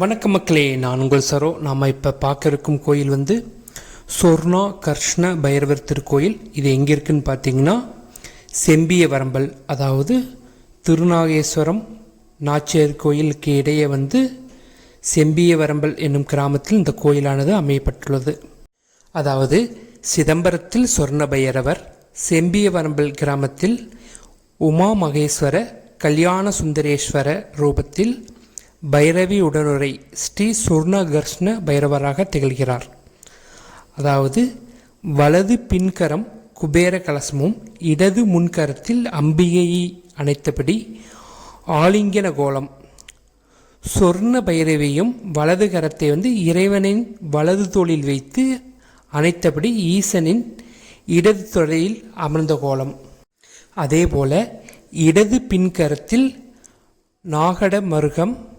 வணக்கம் மக்களே நான் உங்கள் சரோ. நாம் இப்போ பார்க்க இருக்கும் கோயில் வந்து சொர்ணா கர்ஷ்ண பைரவர் திருக்கோயில். இது எங்கே இருக்குன்னு பார்த்தீங்கன்னா செம்பிய வரம்பல் அதாவது திருநாகேஸ்வரம் நாச்சியார் கோயிலுக்கு இடையே வந்து செம்பிய வரம்பல் என்னும் கிராமத்தில் இந்த கோயிலானது அமையப்பட்டுள்ளது. அதாவது சிதம்பரத்தில் சொர்ண பைரவர் செம்பிய வரம்பல் கிராமத்தில் உமா மகேஸ்வர கல்யாண சுந்தரேஸ்வர ரூபத்தில் பைரவி உடனுரை ஸ்ரீ சுர்ணகர்ஷ்ண பைரவராக திகழ்கிறார். அதாவது வலது பின்கரம் குபேர கலசமும் இடது முன்கரத்தில் அம்பிகையை அணைத்தபடி ஆலிங்கன கோலம். சொர்ண பைரவியும் வலது கரத்தை வந்து இறைவனின் வலது தோளில் வைத்து அணைத்தபடி ஈசனின் இடது தொடையில் அமர்ந்த கோலம். அதேபோல இடது பின்கரத்தில் நாகட மருகம்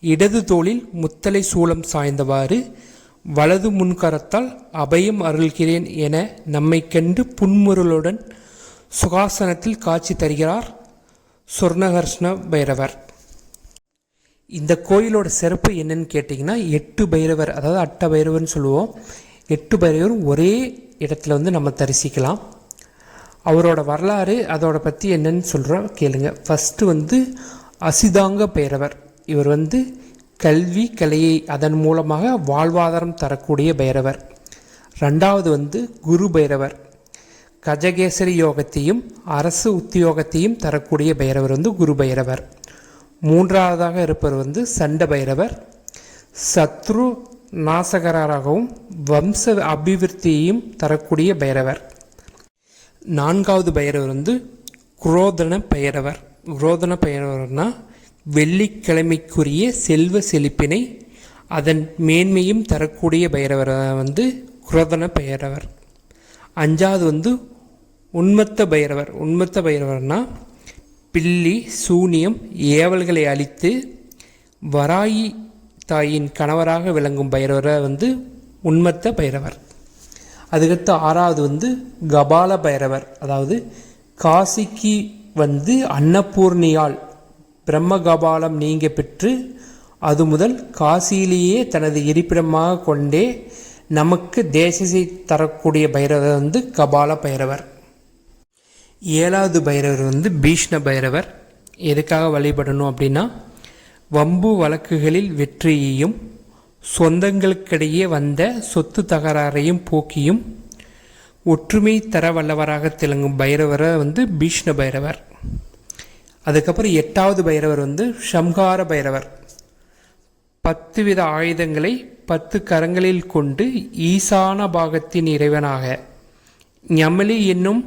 இடது தோளில் முத்தலை சூலம் சாய்ந்தவாறு வலது முன்கரத்தால் அபயம் அருள்கிறேன் என நம்மை கண்டு புன்முருளுடன் சுகாசனத்தில் காட்சி தருகிறார் சொர்ணகர்ஷ்ண பைரவர். இந்த கோயிலோட சிறப்பு என்னன்னு கேட்டிங்கன்னா எட்டு பைரவர் அதாவது அட்ட பைரவர்னு சொல்லுவோம். எட்டு பைரவர் ஒரே இடத்துல வந்து நம்ம தரிசிக்கலாம். அவரோட வரலாறு அதோட பற்றி என்னன்னு சொல்கிறோம் கேளுங்க. ஃபஸ்ட்டு வந்து அசிதாங்க பைரவர். இவர் வந்து கல்வி கலையை அதன் மூலமாக வாழ்வாதாரம் தரக்கூடிய பைரவர். ரெண்டாவது வந்து குரு பைரவர். கஜகேசரி யோகத்தையும் அரசு உத்தியோகத்தையும் தரக்கூடிய பைரவர் வந்து குரு பைரவர். மூன்றாவதாக இருப்பவர் வந்து சண்ட பைரவர். சத்ரு நாசகராகவும் வம்ச அபிவிருத்தியையும் தரக்கூடிய பைரவர். நான்காவது பைரவர் வந்து குரோதன பைரவர். குரோதன பைரவர்னால் வெள்ளிக்கிழமைக்குரிய செல்வ செழிப்பினை அதன் மேன்மையும் தரக்கூடிய பைரவர் வந்து குரதன பைரவர் அஞ்சாவது வந்து உன்மத்த பைரவர் உன்மத்த பைரவர்னா பில்லி சூனியம் ஏவல்களை அழித்து வராயி தாயின் கணவராக விளங்கும் பைரவரை வந்து உன்மத்த பைரவர் அதுக்கடுத்து ஆறாவது வந்து கபால பைரவர் அதாவது காசிக்கு வந்து அன்னபூர்ணியால் பிரம்ம கபாலம் நீங்க பெற்று அது முதல் காசியிலேயே தனது இருப்பிடமாக கொண்டே நமக்கு தேசத்தை தரக்கூடிய பைரவர் வந்து கபால பைரவர். ஏழாவது பைரவர் வந்து பீஷ்ண பைரவர். எதுக்காக வழிபடணும் அப்படின்னா வம்பு வழக்குகளில் வெற்றியையும் சொந்தங்களுக்கிடையே வந்த சொத்து தகராறையும் போக்கியும் ஒற்றுமை தர வல்லவராக திளங்கும் பைரவரை வந்து பீஷ்ண பைரவர். அதுக்கப்புறம் எட்டாவது பைரவர் வந்து ஷம்ஹார பைரவர். பத்து வித ஆயுதங்களை பத்து கரங்களில் கொண்டு ஈசான பாகத்தின் இறைவனாக ஞமலி என்னும்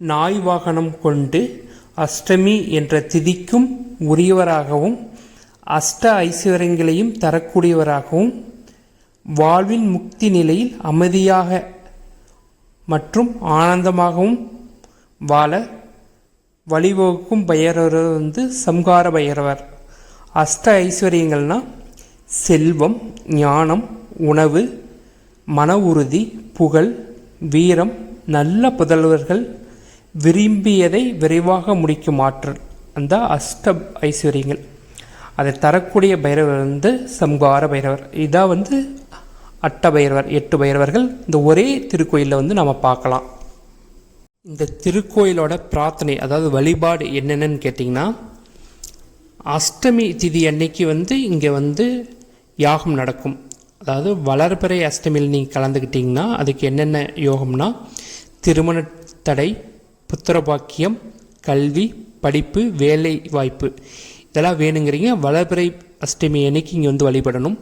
நாய் வாகனம் கொண்டு அஷ்டமி என்ற திதிக்கும் உரியவராகவும் அஷ்ட ஐஸ்வர்யங்களையும் தரக்கூடியவராகவும் வாழ்வின் முக்தி நிலையில் அமைதியாக மற்றும் ஆனந்தமாகவும் வாழ வழிவகுக்கும் பைரவர் வந்து சம்ஹார பைரவர் அஷ்ட ஐஸ்வர்யங்கள்னால் செல்வம் ஞானம் உணவு மன உறுதி புகழ் வீரம் நல்ல புதல்வர்கள் விரும்பியதை விரைவாக முடிக்கும் ஆற்றல். அந்த அஷ்ட ஐஸ்வர்யங்கள். அதை தரக்கூடிய பைரவர் வந்து சம்ஹார பைரவர். இதான் வந்து அட்ட பைரவர் எட்டு பைரவர்கள். இந்த ஒரே திருக்கோயிலில் வந்து நம்ம பார்க்கலாம். இந்த திருக்கோயிலோட பிரார்த்தனை அதாவது வழிபாடு என்னென்னு கேட்டிங்கன்னா அஷ்டமி திதி அன்னைக்கு வந்து இங்கே வந்து யாகம் நடக்கும். அதாவது வளர்பிறை அஷ்டமியில் நீங்கள் கலந்துக்கிட்டிங்கன்னா அதுக்கு என்னென்ன யோகம்னா திருமண தடை புத்திரபாக்கியம் கல்வி படிப்பு வேலை வாய்ப்பு இதெல்லாம் வேணுங்கிறீங்க வளர்பிறை அஷ்டமி அன்னைக்கு இங்கே வந்து வழிபடணும்.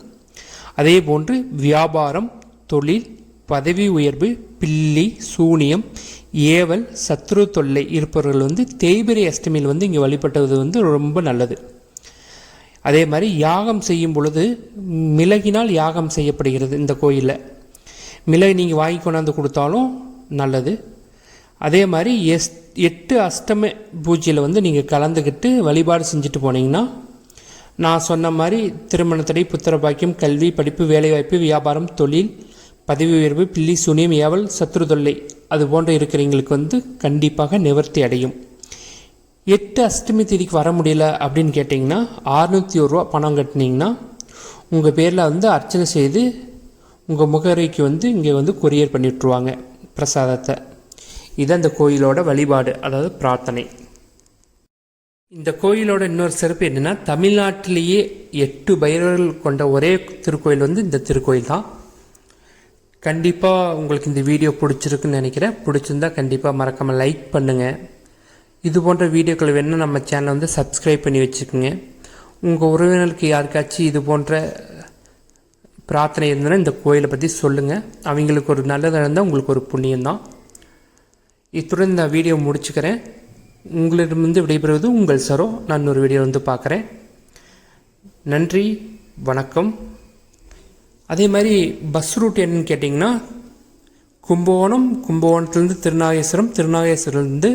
அதே போன்று வியாபாரம் தொழில் பதவி உயர்வு பில்லி சூனியம் ஏவல் சத்ரு தொல்லை இருப்பவர்கள் வந்து தேய்பிரை அஷ்டமியில் வந்து இங்கே வழிபட்டது வந்து ரொம்ப நல்லது. அதே மாதிரி யாகம் செய்யும் பொழுது மிளகினால் யாகம் செய்யப்படுகிறது இந்த கோயிலில். மிளகு நீங்கள் வாங்கி கொண்டாந்து கொடுத்தாலும் நல்லது. அதே மாதிரி எஸ் எட்டு அஷ்டம பூஜையில் வந்து நீங்கள் கலந்துக்கிட்டு வழிபாடு செஞ்சுட்டு போனீங்கன்னா நான் சொன்ன மாதிரி திருமணத்தடை புத்திர பாக்கியம் கல்வி படிப்பு வேலைவாய்ப்பு வியாபாரம் தொழில் பதவி உயர்வு பில்லி சுனியம் ஏவல் சத்ரு தொல்லை அது போன்ற இருக்கிறவங்களுக்கு வந்து கண்டிப்பாக நிவர்த்தி அடையும். எட்டு அஷ்டமி தேதிக்கு வர முடியல அப்படின்னு கேட்டிங்கன்னா அறுநூற்றி ஒரு ரூபா பணம் கட்டினீங்கன்னா உங்கள் பேரில் வந்து அர்ச்சனை செய்து உங்கள் முகவரிக்கு வந்து இங்கே வந்து கொரியர் பண்ணி விட்ருவாங்க பிரசாதத்தை. இது அந்த கோயிலோட வழிபாடு அதாவது பிரார்த்தனை. இந்த கோயிலோட இன்னொரு சிறப்பு என்னென்னா தமிழ்நாட்டிலேயே எட்டு பைரவர்கள் கொண்ட ஒரே திருக்கோயில் வந்து இந்த திருக்கோயில் தான் கண்டிப்பாக உங்களுக்கு இந்த வீடியோ பிடிச்சிருக்குன்னு நினைக்கிறேன். பிடிச்சிருந்தா கண்டிப்பாக மறக்காமல் லைக் பண்ணுங்கள் இது போன்ற வீடியோக்கள் வேணும் நம்ம சேனலை வந்து சப்ஸ்கிரைப் பண்ணி வச்சுக்கோங்க. உங்கள் உறவினர்களுக்கு யாருக்காச்சும் இது போன்ற பிரார்த்தனை இருந்ததுன்னா இந்த கோயிலை பற்றி சொல்லுங்கள் அவங்களுக்கு ஒரு நல்லது நடந்தால் உங்களுக்கு ஒரு புண்ணியம்தான். இத்துடன் நான் வீடியோ முடிச்சுக்கிறேன். உங்களிடமிருந்து விடைபெறுவது உங்கள் சரோ. நான் ஒரு வீடியோ வந்து பார்க்குறேன். நன்றி வணக்கம். அதே மாதிரி பஸ் ரூட் என்னன்னு கேட்டிங்கன்னா கும்பகோணம் கும்பகோணத்துலேருந்து திருநாகேஸ்வரம் திருநாகேஸ்வரம்லேருந்து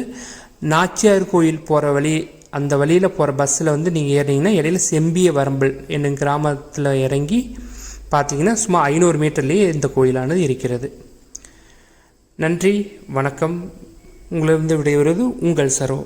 நாச்சியார் கோயில் போகிற வழி அந்த வழியில் போகிற பஸ்ஸில் வந்து நீங்கள் ஏறினீங்கன்னா இடையில செம்பிய வரம்பல் என்னும் கிராமத்தில் இறங்கி பார்த்தீங்கன்னா சும்மா ஐநூறு மீட்டர்லேயே இந்த கோயிலானது இருக்கிறது. நன்றி வணக்கம். உங்களிருந்து விடைபெறுவது உங்கள் சரோ.